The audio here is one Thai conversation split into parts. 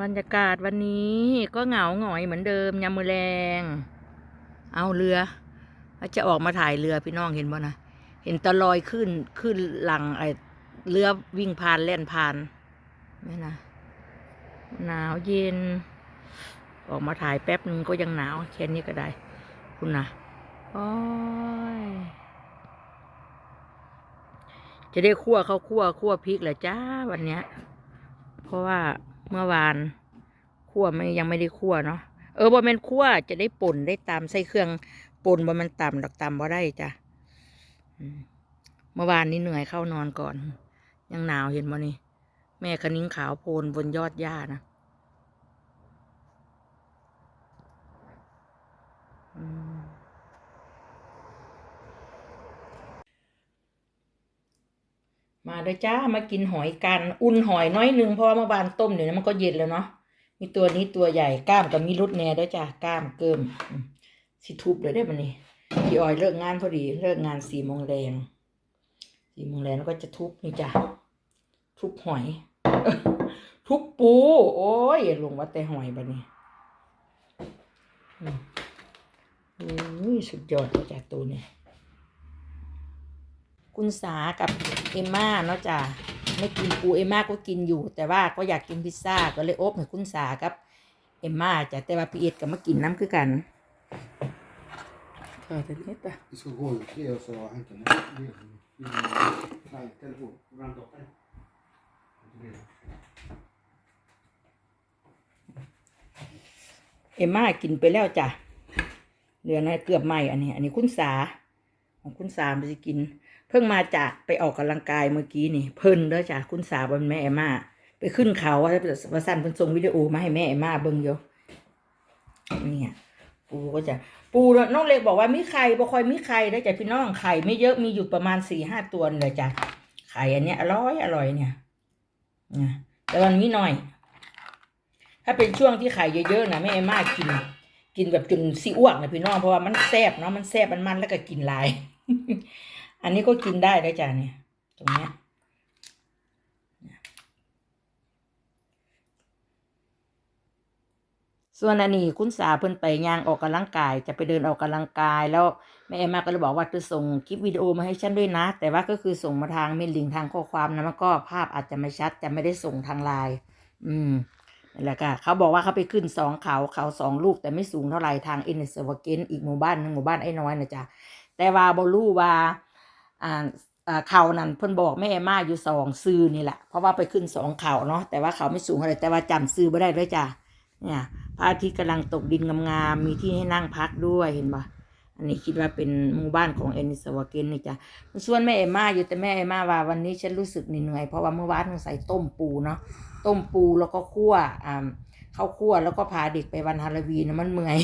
บรรยากาศวันนี้ก็เหงาหงอยเหมือนเดิมยามมือแรง เอาเรือจะออกมาถ่ายเรือพี่น้องเห็นบ่นะเห็นตะลอยขึ้นขึ้นหลังไอเรือวิ่งผ่านแล่นผ่านไม่นะหนาวเย็น ออกมาถ่ายแป๊บนึงก็ยังหนาวแค่นี้ก็ได้ คุณนะโอ้ยจะได้คั่วข้าวคั่วคั่วพริกแหละจ้าวันเนี้ย เพราะว่า เมื่อวานคั่วไม่ยังไม่ได้คั่วเนาะเออบ่แม่นคั่วจะได้ป่นได้ตามใส่เครื่องป่นบ่แมันต่ำดอกต่ำบ่ได้จ้ะเมื่อวานนี้เหนื่อยเข้านอนก่อน ยังหนาวเห็นบ่นี่แม่คนิ้งขาวโพลนบนยอดหญ้านะอืม มาด้อจ้ามากินหอยกัน อุ่นหอยน้อยหนึงเพราะว่าเมื่อวานต้มเดี๋ยวนี้มันก็เย็นแล้วเนาะมีตัวนี้ตัวใหญ่ก้ามกับมีรุดแน่ด้อจ้าก้ามเกิมสิทุบเลยได้มันนี่พี่ออยเลิกงานพอดีเลิกงานสี่โมงแรงสี่โมงแรงแล้วก็จะทุบนี่จ้ะทุบหอย ทุบปู โอ้ยลงว่าแต่หอยบัดนี้อืมโอ้ยสุดยอดเลยจ้ะตัวนี้ คุณสากับเอมม่าเนาะจ้ะไม่กินปูเอมม่าก็กินอยู่ แต่ว่าก็อยากกินพิซซ่าก็เลยโอบให้คุณสากับเอมม่าจ้ะแต่ว่าพี่เอ็ดก็มากินน้ำคือกันเออแต่นี้จ้ะ Vi ska gå ut det och så hämta en Nej, telefon. Brann upp den. เอมม่ากินไปแล้วจ้ะเหลือนะเกือบไหม่อันนี้ อันนี้คุณสาของคุณสาไปกิน เพิ่งมาจากไปออกกำลังกายเมื่อกี้นี่ เพิ่นเด้อจ้ะคุณสาวบนแม่เอมาไปขึ้นเขาว่าว่าสั้นเพิ่นส่งวิดีโอมาให้แม่เอมาเบิ่งอยู่เนี่ยปูก็จะปูน้องเล็กบอกว่ามีไข่บ่ค่อยมีไข่ได้จ้ะพี่น้องไข่ไม่เยอะมีอยู่ประมาณสี่ห้าตัวเลยจ้ะไข่อันเนี้ยอร่อยอร่อยเนี่ยนะแต่มันมีน้อย ถ้าเป็นช่วงที่ไข่เยอะๆนะแม่เอมมากิน กินแบบจนซีอ้วกนะพี่น้องเพราะว่ามันแซ่บเนาะมันแซ่บมันมันแล้วก็กินลาย อันนี้ก็กินได้ด้วจ้ะเนี่ยตรงเนี้ยส่วนอันนี้คุณสาเพิ่นไปย่างออกกำลังกาย จะไปเดินออกกำลังกาย แล้วแม่เอมมาก็เลยบอกว่าจะส่งคลิปวิดีโอมาให้ฉันด้วยนะ แต่ว่าก็คือส่งมาทางเมลลิงทางข้อความนะมันก็ภาพอาจจะไม่ชัดจะไม่ได้ส่งทางไลน์อืมนั่นแหละค่ะเขาบอกว่าเขาไปขึ้นสองเขาเขาสองลูกแต่ไม่สูงเท่าไหร่ทางเอเนสวาเกนอีกหมู่บ้านหนึ่งหมู่บ้านไอ้น้อยนะจ๊ะแต่ว่าบรู้ว่า อ่าเขานั่นเพิ่นบอกแม่มาอยู่สองซื้อนี่แหละเพราะว่าไปขึ้นสองเขาเนาะแต่ว่าเขาไม่สูงเท่าไรแต่ว่าจำซื้อไม่ได้ด้วยจ้ะเนี่ยพระอาทิตย์กำลังตกดินงามๆมีที่ให้นั่งพักด้วยเห็นปะอันนี้คิดว่าเป็นหมู่บ้านของเอนิสวาเกนนี่จ้ะส่วนแม่เอมาอยู่แต่แม่เอมาว่าวันนี้ฉันรู้สึกเหนื่อยเพราะว่าเมื่อวานใส่ต้มปูเนาะต้มปูแล้วก็คั่วอ่า ข้าวคั่วแล้วก็พาเด็กไปวันฮาโลวีนนะมันเมื่อย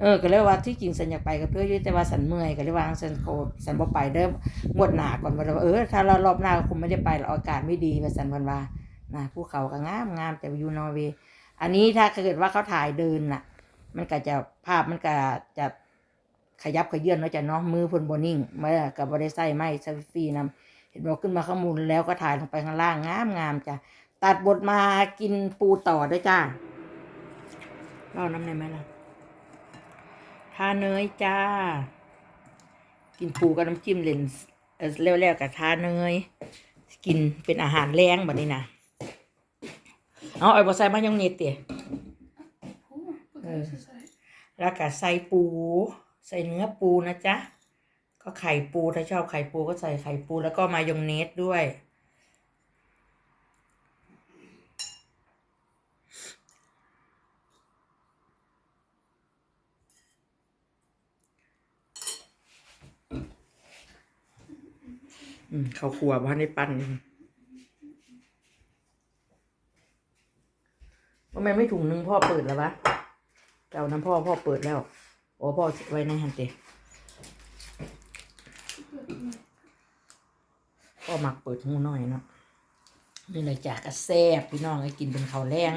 เออ ก็เลยว่าที่จริงสันอยากไปกับเพื่อนยู่แต่ว่าสันเมื่อยก็เลยว่าสันโคสันบ่ไปเด้องวดหนาก่อนว่าเออถ้าเรารอบหน้าคงไม่ได้ไปเราอากาศไม่ดีว่าสันวันว่านะภูเขาก็งามงามแต่อยู่นอร์เวย์อันนี้ถ้าเกิดว่าเขาถ่ายเดินน่ะ มันก็จะภาพมันก็จะขยับขยื่นเนาะจะเนาะมือพนบนิ่งเมื่อกับบริไซไม่เซลฟี่นำเห็นบอกขึ้นมาข้างมูลแล้วก็ถ่ายลงไปข้างล่างงามงามจ้ะ ตัดบทมากินปูต่อด้วยจ้าเล่าน้ำในไหมล่ะทาเนยจ้า กินปูกับน้ำจิ้มเลนเออแล้วๆกับทาเนย กินเป็นอาหารแรงแบบนี้นะเอาไอ้บอใส่มายองเนสเตี๋ยแล้วก็ใส่ปู ใส่เนื้อปูนะจ๊ะ ก็ไข่ปูถ้าชอบไข่ปูก็ใส่ไข่ปูแล้วก็มายองเนสด้วย อืมเขาวครัวบ้านได้ปั้นอยู่ทำไมไม่ถุงนึงพ่อเปิดแล้ววะเจ้าน้ำพ่อพ่อเปิดแล้ว โอ้พ่อไว้ในฮันเตพ่อมักเปิดหูหน่อยเนาะนี่เลยจากกระแซบพี่น้องให้กินเป็นข้าวแรง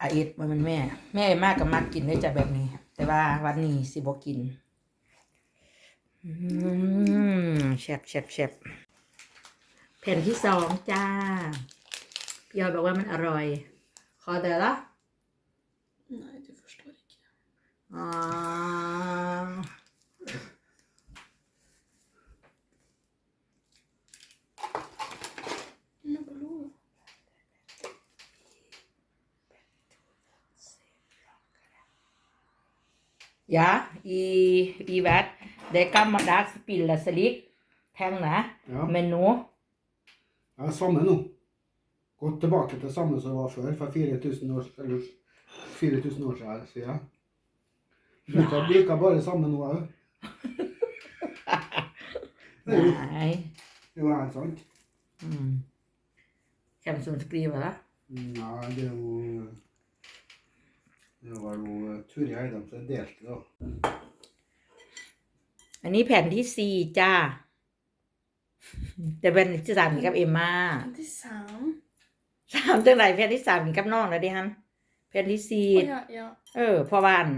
อาเอ็ดมันแม่ แม่มากกับมักกินได้จากแบบนี้ แต่ว่าวันนี้สิบอกิน แชบแชบแชบแผ่นที่สองจ้าพพี่ออยบอกว่ามันอร่อย ขอแต่ละ Nej, du förstår inte. อ่า Men vadå? Ja, i, kan man da spille slik. Pengar. Ja. Men nå, ja, samme nå. Gått tilbake til samme som var før, for 4000 år, eller 4000 år siden. Bruker, bruker bare samme nå òg. Det er jo- er det sant. Mm. Hvem som skriver det? Nei, det er jo Det var jo Turid Turi Eidem som delte, da. อันนี้แผ่นที่สี่จ้า แต่เป็นที่สามกินกับเอมมา Det är Sam. สามจังไหนแผ่นที่สามกินกับน้องแล้วดิฮันแผ่นที่สี่ Och jag, jag, เออเพราะว่าอัน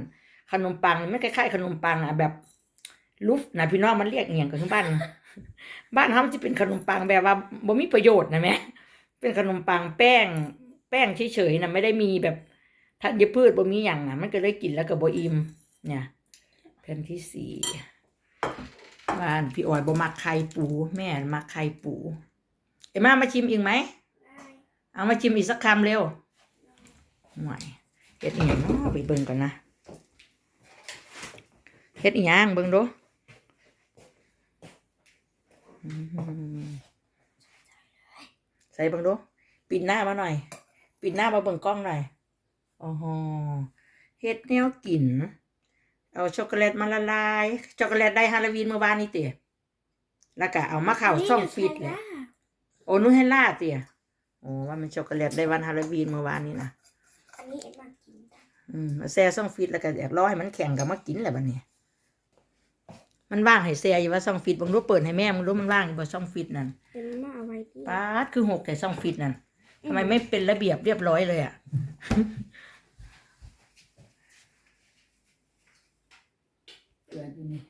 ขนมปังนี่ไม่คล้ายๆขนมปังอะแบบลูฟนะพี่น้องมันเรียกเอียงกันทุกบ้าน บ้านเขามันจะเป็นขนมปังแบบว่าบ่มีประโยชน์นะแม่เป็นขนมปังแป้ง แป้งเฉยๆนะไม่ได้มีแบบธัญพืชบ่มีอย่างนะมันก็เลยกินแล้วก็บ่อิ่มเนี่ยแผ่นที่สี่ บ้านพี่ออยบ่มักไข่ปู แม่มักไข่ปูเอ็มมามาชิมอีกไหมเอามาชิมอีกสักคำเร็วห่วยเฮ็ดอีหยังเนาะไปเบิ่งก่อนนะเฮ็ดอีหยังเบิ่งดูอืมใส่เบิ่งดูปิดหน้ามาหน่อย ปิดหน้ามาเบิ่งกล้องหน่อยโอ้โหเฮ็ดแนวกิน เอาช็อกโกแลตมาละลาย ช็อกโกแลตได้ฮาโลวีนเมื่อวานนี้เตะแล้วก็เอามาเข้าช่องฟิตเลยโอ้นุ่นให้ล่าเตะโอ้ว่ามันช็อกโกแลตได้วันฮาโลวีนเมื่อวานนี้นะอันนี้เอ็มมากินได้อืมเอาแซ่ซ่องฟิตแล้วก็อยากรอให้มันแข็งกับมากินแหละบัดนี้ มันว่างให้แซ่อยู่ว่าซ่องฟิตบางรู้เปิดให้แม่มึงรู้มันว่างอยู่บ่ซ่องฟิตนั่นเอ็มมาเอาไว้ที่ป๊าดคือหกแต่ซ่องฟิตนั่นทำไมไม่เป็นระเบียบเรียบร้อยเลยอะ กิดอยู่นี่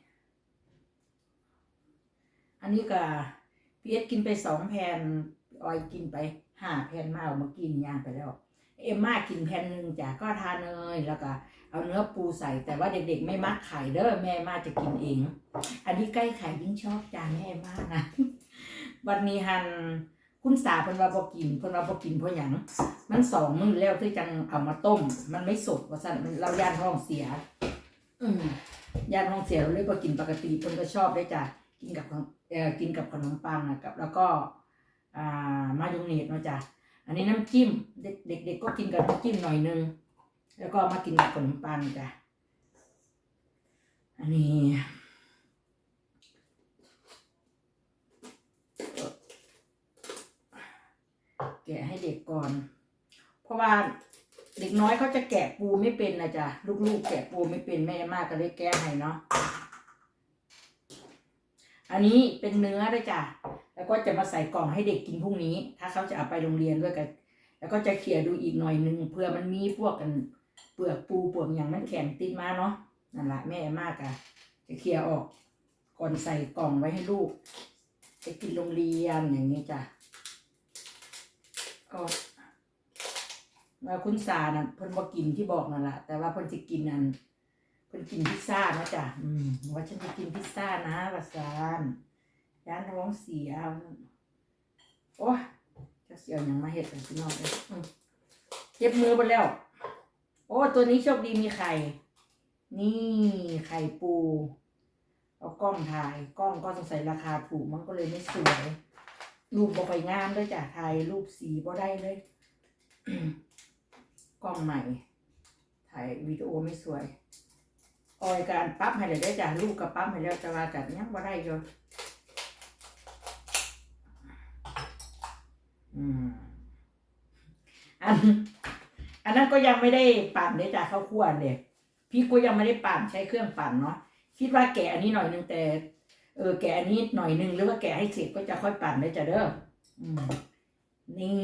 อันนี้ก็พีเอสกินไปสองแผ่นออยกินไปห้าแผ่นมาเอามากินย่างไปแล้ว เอ็มมากินแผ่นหนึ่งจ้ะก็ทานเนยแล้วก็เอาเนื้อปูใส่แต่ว่าเด็กๆ ไม่มักไข่เด้อแม่มาจะกินเอง อันนี้ใกล้ไข่ยิ่งชอบจ้าแม่มากนะวันนี้หันคุณสาเพิ่นว่าบ่กินเพิ่นว่าบ่กินเพราะหยังมันสองมื้อแล้วที่จังเอามาต้ม มันไม่สดว่าซั่นมันเราย่านท้องเสีย อืม ย่านท้องเสียเราเลยบ่กินปกติเพิ่นก็ชอบได้จ้ะกินกับเอ่อกินกับขนมปังนะกับ แล้วก็อ่ามายองเนสเนาะจ้ะอันนี้น้ำจิ้มเด็กเด็กๆก็กินกับน้ำจิ้มหน่อยนึงแล้วก็มากินกับขนมปังจ้ะอันนี้แกะให้เด็กก่อน เพราะว่า เด็กน้อยเขาจะแกะปูไม่เป็นนะจ๊ะลูกๆ แกะปูไม่เป็นแม่มากก็เลยแก้ให้เนาะอันนี้เป็นเนื้อด้วยจ้ะแล้วก็จะมาใส่กล่องให้เด็กกินพรุ่งนี้ ถ้าเขาจะเอาไปโรงเรียนด้วยกัน แล้วก็จะเขี่ยดูอีกหน่อยนึงเพื่อมันมีพวกกันเปลือกปูเปลือกอย่างมันแข็งติดมาเนาะนั่นแหละแม่มากอะจะเคลียออกก่อนใส่กล่องไว้ให้ลูกไปกินโรงเรียนอย่างนี้จ้ะก็ ว่าคุณสาน่ะเพิ่นบ่กินที่บอกนั่นแหละแต่ว่าเพิ่นจะกินนั่นเพิ่นกินพิซซ่านะจ้ะอืมว่าฉันจะกินพิซซ่านะว่าซานย่านท้องเสียโอ้จะเสียวหยังมาเฮ็ดกันพี่น้องเอ้ยอืมเจ็บมือไปแล้ว โอ้ตัวนี้โชคดีมีไข่ นี่ไข่ปู เอากล้องถ่ายกล้องก็สงสัยราคาถูกมันก็เลยไม่สวยรูปบ่ค่อยงามด้วยจ้ะถ่ายรูปสีบ่ได้เลย กล้องใหม่ ถ่ายวิดีโอไม่สวย ออยการปั๊บให้เลยได้จ้ะรูปกับปั๊บให้แล้วแต่ว่ากัยังบ่ได้อยู่อืมอัน อันนั้นก็ยังไม่ได้ปั่นเลยจ้ะข้าวคั่วเด็กพี่ก็ยังไม่ได้ปั่นใช้เครื่องปั่นเนาะคิดว่าแกะอันนี้หน่อยนึงแต่ เออแกะอันนี้หน่อยนึงหรือว่าแกะให้เสร็จก็จะค่อยปั่นได้จ้ะเด้ออืมนี่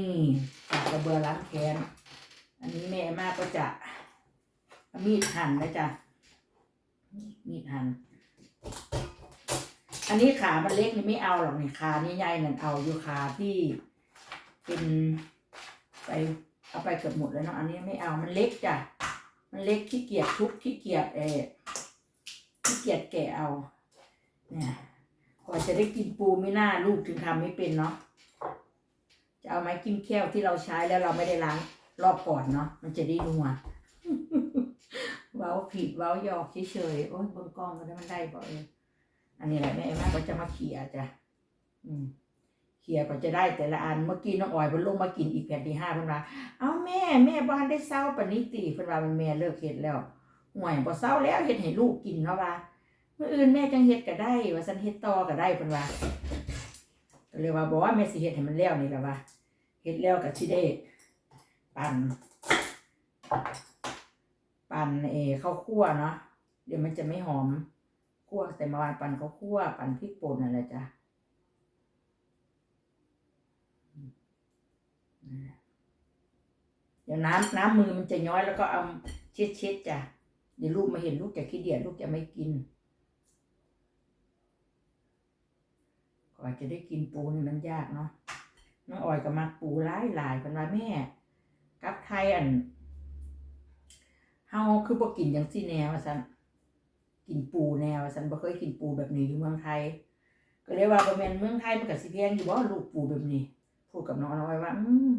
ปากกระเบือล้างแค้น อันนี้แม่มากก็จะมีดหั่นนะจ๊ะมีดหั่นอันนี้ขามันเล็กนี่ไม่เอาหรอกนี่ขานี่ใหญ่นั่นเอาอยู่ขาที่เป็นไปเอาไปเกือบหมดแล้วเนาะอันนี้ไม่เอามันเล็กจ้ะมันเล็กขี้เกียจทุบขี้เกียจเออขี้เกียจแกะเอา เนี่ยกว่าจะได้กินปูไม่น่าลูกถึงทำไม่เป็นเนาะจะเอาไม้กิ้มแก้วที่เราใช้แล้วเราไม่ได้ล้าง รอบก่อนเนาะมันจะได้นัวเว้าผิดเว้าหยอกเฉยๆโอ้ยบนกล้องก็ได้มันได้บ่เอออันนี้แหละแม่เอ็มมาก็จะมาเขี่ยจ้ะอืมเขี่ยก็จะได้แต่ละอันเมื่อกี้น้องออยเพิ่นลงมากินอีกแผ่นที่ห้าเพิ่นว่าเอาแม่แม่บ้านได้เศร้าปานนี้ติเพิ่นว่ามันแม่เลิกเฮ็ดแล้วห่วยบ่เศร้าแล้วเฮ็ดให้ลูกกินเนาะว่าเมื้ออื่นแม่จังเฮ็ดก็ได้ ว่าซั่นเฮ็ดต่อก็ได้เพิ่นว่าก็เลยว่าบอกว่าแม่สิเฮ็ดให้มันแล้วนี่ล่ะว่าเฮ็ดแล้วก็สิได้ ปั่นปั่นเอข้าวคั่วเนาะเดี๋ยวมันจะไม่หอมคั่วแต่เมาวานปั่นข้าวคั่วปั่นพริกป่นอะไรจ้ะเดี๋ยวน้ำน้ำมือมันจะย้อยแล้วก็เอาเช็ดเช็ดจ้ะเดี๋ยวลูกมาเห็นลูกจะขี้เดียดลูกจะไม่กินกว่าจะได้กินปูนี่มันยากเนาะน้องออยก็มักปูหลายหลายเป็นว่าแม่ กับไทยอันเฮาคือบ่กินจังซี่แนวซั่นกินปูแนวซั่นบ่เคยกินปูแบบนี้อยู่เมืองไทย ก็เลยว่าบ่แม่นเมืองไทยมันก็สิแพงอยู่บ่ลูกปูแบบนี้ พูดกับน้องน้อยว่า อืม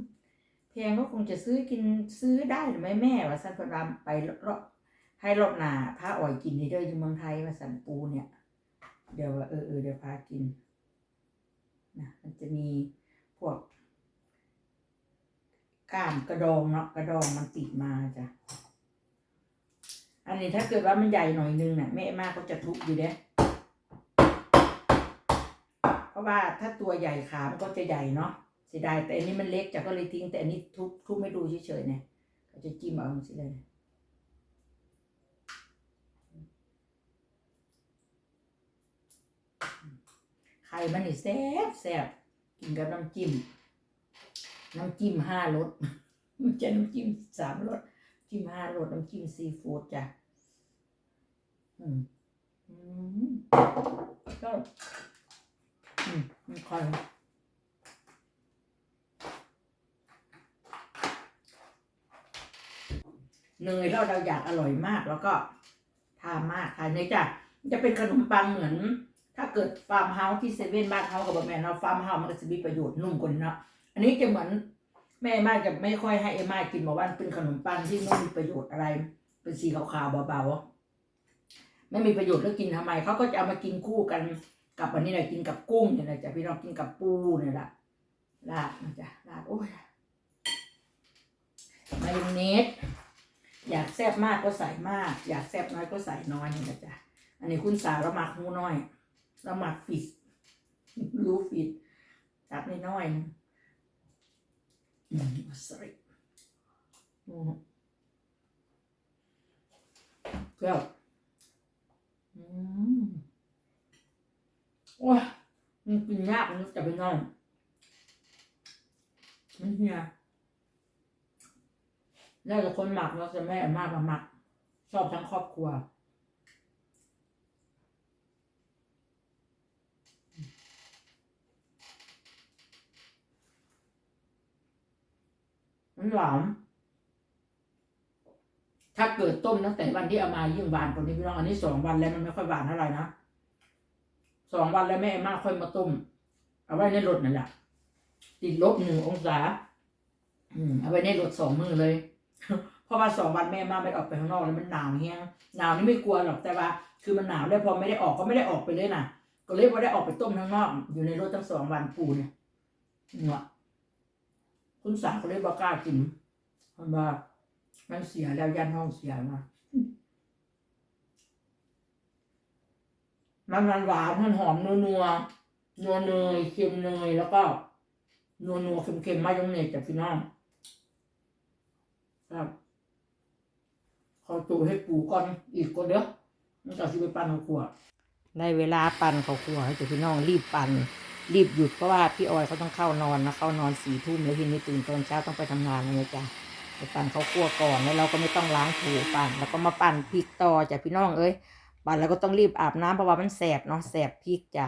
แพงก็คงจะซื้อกินซื้อได้หรือไม่แม่ว่าซั่นเพิ่นว่าไปรอบให้รอบหน้าพาอ่อยกินนี่เด้ออยู่เมืองไทยว่าซั่นปูเนี่ย เดี๋ยวว่าเออเออเดี๋ยวพากินนะมันจะมีพวก ก้ามกระดองเนาะกระดองมันติดมาจ้ะ อันนี้ถ้าเกิดว่ามันใหญ่หน่อยนึงน่ะแม่มากก็จะทุบอยู่เด้เพราะว่าถ้าตัวใหญ่ขามันก็จะใหญ่เนาะเสียดายแต่อันนี้มันเล็กจ้ะก็เลยทิ้ง แต่อันนี้ทุบทุบไม่ดูเฉยๆเนี่ยก็จะจิ้มเอาสิเลยไข่มันนี่แซ่บแซ่บกินกับน้ำจิ้ม น้ำจิ้มห้ารสมันจะน้ำจิ้มสามรสจิ้มห้ารสน้ำจิ้มซีฟู้ดจ้ะอืมอืมก็อืมมันคอยเนยเราเราอยากอร่อยมากแล้วก็ทานมากทานเนยจ้ะจะเป็นขนมปังเหมือน ถ้าเกิดฟาร์มเฮาส์ที่เซเว่นบ้านเฮากับบะแมนเราฟาร์มเฮาส์มันก็จะมีประโยชน์นุ่มกว่านี้เนาะ อันนี้จะเหมือนแม่เอมมาจะไม่ค่อยให้เอมมากินบอกว่าเป็นขนมปังที่ไม่มีประโยชน์อะไร เป็นสีขาวๆเบาๆไม่มีประโยชน์แล้วกินทำไมเขาก็จะเอามากินคู่กันกับอันนี้แหละกินกับกุ้งเนี่ยแหละจ้ะพี่น้องกินกับปูเนี่ยละลาดนะจ๊ะลาดโอ้ยมายองเนสอยากแซ่บมากก็ใส่มาก อยากแซ่บน้อยก็ใส่น้อยนี่แหละจ้ะอันนี้คุณสาวเราหมักหมูน้อยเราหมักฟิตรู้ฟิตตักน้อยๆนึง Mm, sorry. Mm. เปรี้ยวอืมโอ้ยมันกินยากมันจะไปนอนมันเหียแล้วแต่คนหมักแล้วแต่แม่มากมาหมัก ชอบทั้งครอบครัว มันหวานถ้าเกิดต้มตั้งแต่วันที่เอามายิ่งหวานกว่านี้พี่น้องอันนี้สองวันแล้วมันไม่ค่อยหวานเท่าไหร่นะสองวันแล้วแม่มมาค่อยมาต้ม เอาไว้ในรถนั่นแหละติดลบหนึ่งองศา อืมเอาไว้ในรถสองมือเลย เพราะว่าสองวันแม่มาไม่ออกไปข้างนอกแล้วมันหนาวเฮี้ยงหนาวนี่ไม่กลัวหรอกแต่ว่า คือมันหนาวแล้วพอไม่ได้ออกก็ไม่ได้ออกไปเลยนะก็เลยไม่ได้ออกไปต้มข้างนอก อยู่ในรถทั้งสองวันปูเนี่ยเนาะ คุณสาวก็เลยบอกกล้ากินมันว่ามันเสียแล้วยันห้องเสียมามันมันหวานมันหอมนัวนัวนัวเนยเค็มเนยแล้วก็นัวนัวเค็มเค็มมายองเนยจากพี่น้องครับขอตัวให้ปูก่อนอีกคนเด้อมันจะสิไปปั่นข้าวคั่วได้เวลาปั่นข้าวคั่วให้จ้าพี่น้องรีบปั่น รีบหยุดเพราะว่าพี่ออยเขาต้องเข้านอนนะเข้านอนสี่ทุ่มแล้วทีนี้ตื่นตอนเช้าต้องไปทำงานเลยจ้ะไปปั่นข้าวคั่วก่อนแล้วเราก็ไม่ต้องล้างถูปั่นแล้วก็มาปั่นพริกต่อจ้ะพี่น้องเอ้ยปั่นแล้วก็ต้องรีบอาบน้ำเพราะว่ามันแสบเนาะแสบพริกจ้ะ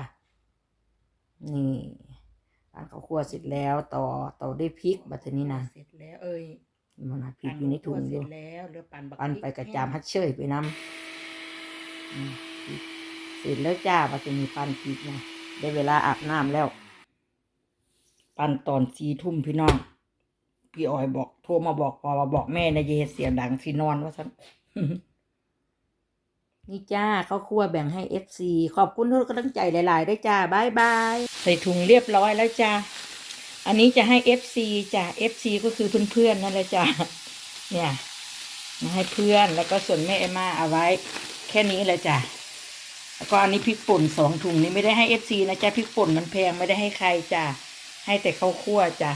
นี่ปั่นข้าวคั่วเสร็จแล้วต่อต่อด้วยพริกบัดทีนี้นะเสร็จแล้วเอ้ยมันนะพริกอยู่ในถุงอเสร็ยู่จแล้วเหลือปั่นบักปั่นพริไปกระแห้งจามฮัดเชยไปน้ำอืมเสร็จแล้วจ้าบัดทีนี้ปั่นพริกนะ ได้เวลาอาบน้ำแล้ว ปั่นตอนสี่ทุ่มพี่น้อง พี่ออยบอกโทรมาบอกพอมาบอกแม่นะเยเสียงดังสินอนว่าฉันนี่จ้าข้าวคั่วแบ่งให้เอฟซีขอบคุณทุกกำลังใจหลาย ๆ ด้วยจ้าบายบายใส่ถุงเรียบร้อยแล้วจ้าอันนี้จะให้เอฟซีจ้าเอฟซีก็คือเพื่อน ๆ นั่นแหละจ้าเนี่ยมาให้เพื่อนแล้วก็ส่วนแม่เอมมาเอาไว้ แค่นี้แหละจ้ะ แล้วก็อันนี้พริกป่นสองถุงนี้ไม่ได้ให้เอฟซีนะจ้าพริกป่นมันแพงไม่ได้ให้ใครจ้ะให้แต่ข้าวคั่วจ้ะ